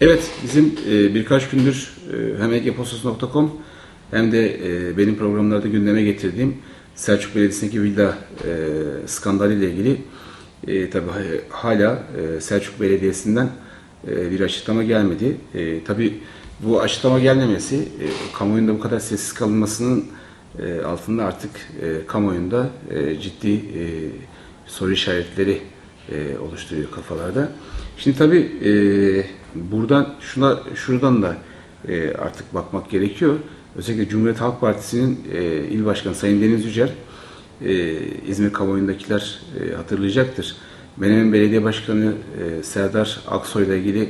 Evet, bizim e, birkaç gündür e, hem egepostos.com hem de e, benim programlarda gündeme getirdiğim Selçuk Belediyesi'ndeki villa e, skandalı ile ilgili e, tabii ha- hala e, Selçuk Belediyesi'nden e, bir açıklama gelmedi. E, tabii bu açıklama gelmemesi, e, kamuoyunda bu kadar sessiz kalınmasının e, altında artık e, kamuoyunda e, ciddi e, soru işaretleri e, oluşturuyor kafalarda. Şimdi tabii e, buradan şuna şuradan da e, artık bakmak gerekiyor. Özellikle Cumhuriyet Halk Partisi'nin e, il başkanı Sayın Deniz Yücel e, İzmir kamuoyundakiler e, hatırlayacaktır. Menemen Belediye Başkanı e, Serdar Aksoy ile ilgili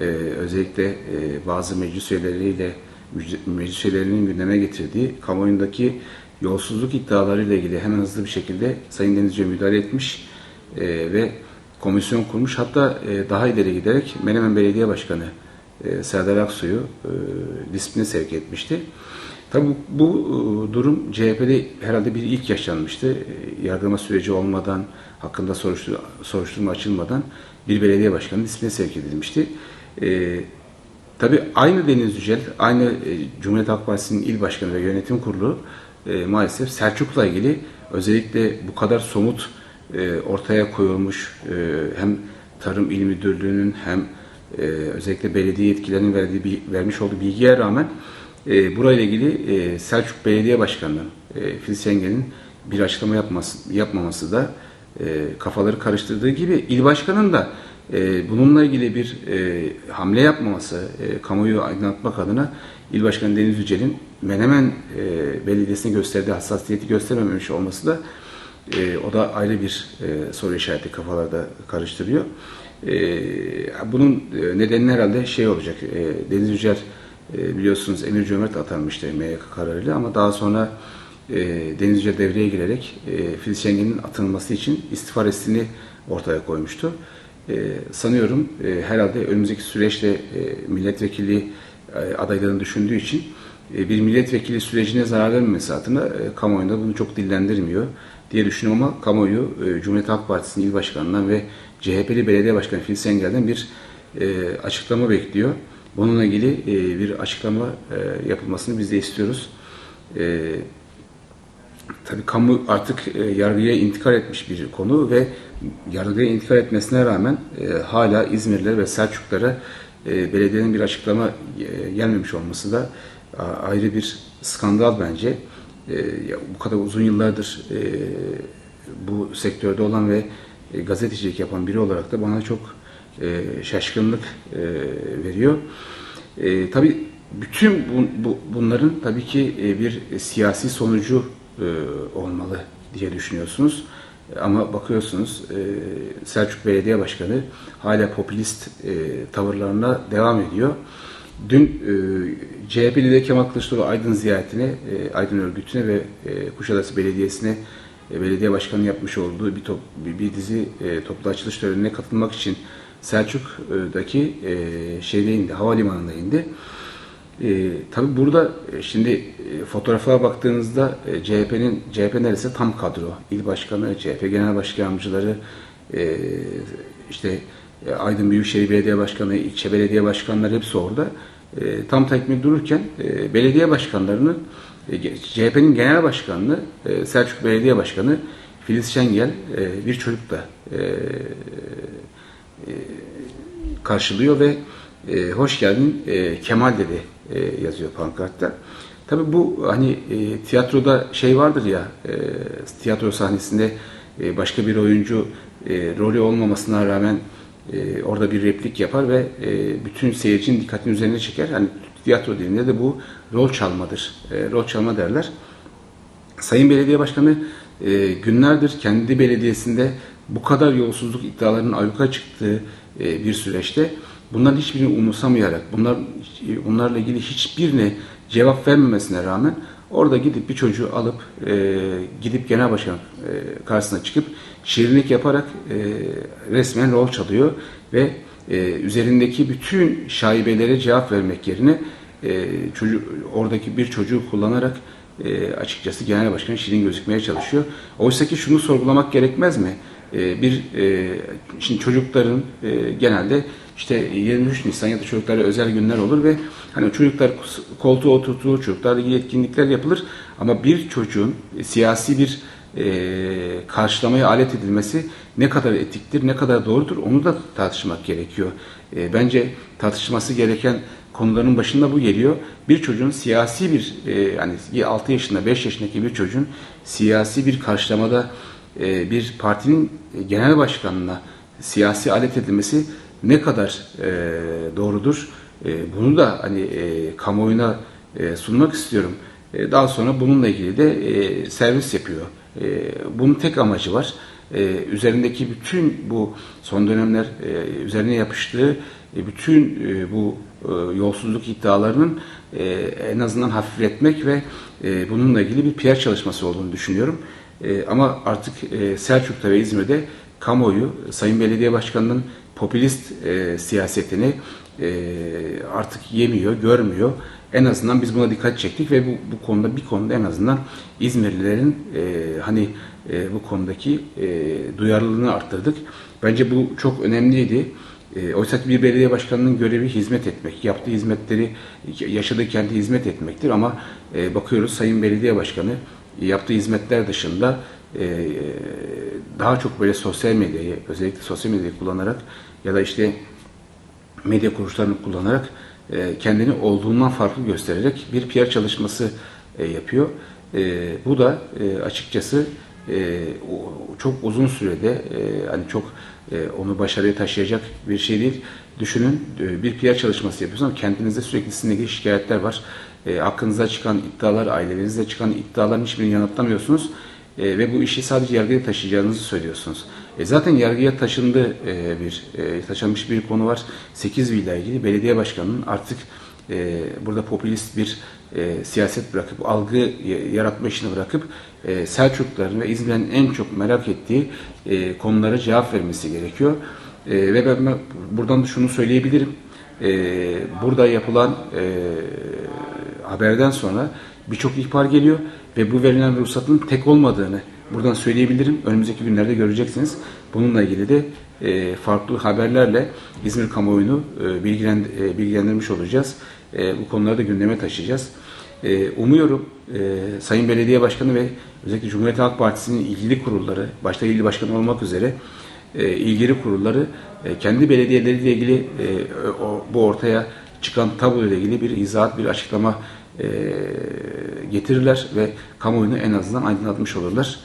e, özellikle e, bazı meclis üyeleriyle meclis üyelerinin gündeme getirdiği kamuoyundaki yolsuzluk iddialarıyla ilgili hemen hızlı bir şekilde Sayın Deniz Yücel müdahale etmiş e, ve komisyon kurmuş. Hatta e, daha ileri giderek Menemen Belediye Başkanı e, Serdar Aksoy'u e, disipline sevk etmişti. Tabii bu, e, durum CHP'de herhalde bir ilk yaşanmıştı. E, Yargılama süreci olmadan, hakkında soruştur soruşturma açılmadan bir belediye başkanı disipline sevk edilmişti. E, tabii aynı Deniz Yücel, aynı e, Cumhuriyet Halk Partisi'nin il başkanı ve yönetim kurulu e, maalesef Selçuk'la ilgili özellikle bu kadar somut e, ortaya koyulmuş e, hem Tarım İl Müdürlüğü'nün hem e, özellikle belediye yetkililerinin verdiği, vermiş olduğu bilgiye rağmen e, burayla ilgili Selçuk Belediye Başkanı'nın e, Filiz Yengen'in bir açıklama yapması, yapmaması da kafaları karıştırdığı gibi il başkanının da bununla ilgili bir hamle yapmaması, e, kamuoyu aydınlatmak adına il başkanı Deniz Yücel'in Menemen e, Belediyesi'ne gösterdiği hassasiyeti göstermemiş olması da e, o da ayrı bir e, soru işareti kafalarda karıştırıyor. E, bunun e, nedeni herhalde şey olacak. E, Deniz Yücel e, biliyorsunuz Emir Cömert atanmıştı MYK kararıyla ama daha sonra e, Deniz Yücel devreye girerek e, Filiz Şengen'in atılması için istifa restini ortaya koymuştu. E, sanıyorum e, herhalde önümüzdeki süreçte e, milletvekili e, adaylarını düşündüğü için bir milletvekili sürecine zarar vermemesi adına e, kamuoyunda bunu çok dillendirmiyor diye düşünüyorum ama kamuoyu e, Cumhuriyet Halk Partisi'nin il başkanından ve CHP'li belediye başkanı Filiz Engel'den bir e, açıklama bekliyor. Bununla ilgili e, bir açıklama e, yapılmasını biz de istiyoruz. E, Tabii kamu artık e, yargıya intikal etmiş bir konu ve yargıya intikal etmesine rağmen e, hala İzmirliler ve Selçuklara e, belediyenin bir açıklama e, gelmemiş olması da ayrı bir skandal bence. E, bu kadar uzun yıllardır e, bu sektörde olan ve e, gazetecilik yapan biri olarak da bana çok e, şaşkınlık e, veriyor. E, tabii bütün bu, bu- bunların tabii ki e, bir siyasi sonucu e, olmalı diye düşünüyorsunuz. Ama bakıyorsunuz e, Selçuk Belediye Başkanı hala popülist e, tavırlarına devam ediyor. Dün e, CHP lideri Kemal Kılıçdaroğlu Aydın ziyaretine, e, Aydın örgütüne ve e, Kuşadası Belediyesi'ne e, belediye başkanı yapmış olduğu bir, top, bir, bir dizi e, toplu açılış törenine katılmak için Selçuk'daki e, şeyde indi, havalimanında indi. E, tabii burada e, şimdi e, fotoğrafa baktığınızda e, CHP'nin CHP neresi tam kadro. İl başkanı, CHP genel başkan yardımcıları, e, işte e, Aydın Büyükşehir Belediye Başkanı, ilçe belediye başkanları hepsi orada. E, tam tekmil dururken e, belediye başkanlarının e, CHP'nin genel başkanını e, Selçuk Belediye Başkanı Filiz Şengel e, bir çocukla e, karşılıyor ve e, hoş geldin e, Kemal dedi e, yazıyor pankartta. Tabii bu hani e, tiyatroda şey vardır ya e, tiyatro sahnesinde e, başka bir oyuncu e, rolü olmamasına rağmen e, orada bir replik yapar ve e, bütün seyircinin dikkatini üzerine çeker. Hani tiyatro dilinde de bu rol çalmadır. E, rol çalma derler. Sayın Belediye Başkanı e, günlerdir kendi belediyesinde bu kadar yolsuzluk iddialarının ayyuka çıktığı e, bir süreçte bunların hiçbirini umursamayarak, bunlar, bunlarla ilgili hiçbirine cevap vermemesine rağmen orada gidip bir çocuğu alıp e, gidip genel başkan e, karşısına çıkıp şirinlik yaparak e, resmen rol çalıyor ve e, üzerindeki bütün şaibelere cevap vermek yerine e, çocuk, oradaki bir çocuğu kullanarak e, açıkçası genel başkan şirin gözükmeye çalışıyor. Oysa ki şunu sorgulamak gerekmez mi? E, bir e, şimdi çocukların e, genelde işte 23 Nisan ya da çocuklara özel günler olur ve hani çocuklar koltuğa oturtulur, çocuklarla ilgili etkinlikler yapılır ama bir çocuğun siyasi bir e, karşılamaya alet edilmesi ne kadar etiktir, ne kadar doğrudur onu da tartışmak gerekiyor. E, bence tartışması gereken konuların başında bu geliyor. Bir çocuğun siyasi bir, e, yani 6 yaşında, 5 yaşındaki bir çocuğun siyasi bir karşılamada e, bir partinin genel başkanına siyasi alet edilmesi ne kadar e, doğrudur? E, bunu da hani e, kamuoyuna e, sunmak istiyorum. E, daha sonra bununla ilgili de e, servis yapıyor. E, bunun tek amacı var. E, üzerindeki bütün bu son dönemler e, üzerine yapıştığı e, bütün e, bu e, yolsuzluk iddialarının e, en azından hafifletmek ve e, bununla ilgili bir PR çalışması olduğunu düşünüyorum. E, ama artık e, Selçuk'ta ve İzmir'de kamuoyu Sayın Belediye Başkanı'nın popülist e, siyasetini e, artık yemiyor, görmüyor. En azından biz buna dikkat çektik ve bu, bu konuda bir konuda en azından İzmirlilerin e, hani e, bu konudaki e, duyarlılığını arttırdık. Bence bu çok önemliydi. E, oysa bir belediye başkanının görevi hizmet etmek, yaptığı hizmetleri yaşadığı kendi hizmet etmektir ama e, bakıyoruz Sayın Belediye Başkanı yaptığı hizmetler dışında e, daha çok böyle sosyal medyayı, özellikle sosyal medyayı kullanarak ya da işte medya kuruluşlarını kullanarak e, kendini olduğundan farklı göstererek bir PR çalışması e, yapıyor. E, bu da e, açıkçası e, çok uzun sürede e, hani çok e, onu başarıya taşıyacak bir şey değil. Düşünün e, bir PR çalışması yapıyorsunuz ama kendinizde sürekli sizinle ilgili şikayetler var. E, hakkınıza çıkan iddialar, ailenizde çıkan iddiaların hiçbirini yanıtlamıyorsunuz. E, ve bu işi sadece yargıya taşıyacağınızı söylüyorsunuz. E, zaten yargıya taşındı e, bir e, taşınmış bir konu var. 8 ile ilgili belediye başkanının artık e, burada popülist bir e, siyaset bırakıp algı yaratma işini bırakıp e, Selçukluların ve İzmir'in en çok merak ettiği e, konulara cevap vermesi gerekiyor. E, ve ben buradan da şunu söyleyebilirim. E, burada yapılan e, haberden sonra birçok ihbar geliyor ve bu verilen ruhsatın tek olmadığını buradan söyleyebilirim. Önümüzdeki günlerde göreceksiniz. Bununla ilgili de e, farklı haberlerle İzmir kamuoyunu e, bilgilen, e, bilgilendirmiş olacağız. E, bu konuları da gündeme taşıyacağız. E, umuyorum e, Sayın Belediye Başkanı ve özellikle Cumhuriyet Halk Partisi'nin ilgili kurulları, başta ilgili başkanı olmak üzere e, ilgili kurulları e, kendi belediyeleriyle ilgili e, o, bu ortaya çıkan tablo ile ilgili bir izahat, bir açıklama getirirler ve kamuoyunu en azından aydınlatmış olurlar.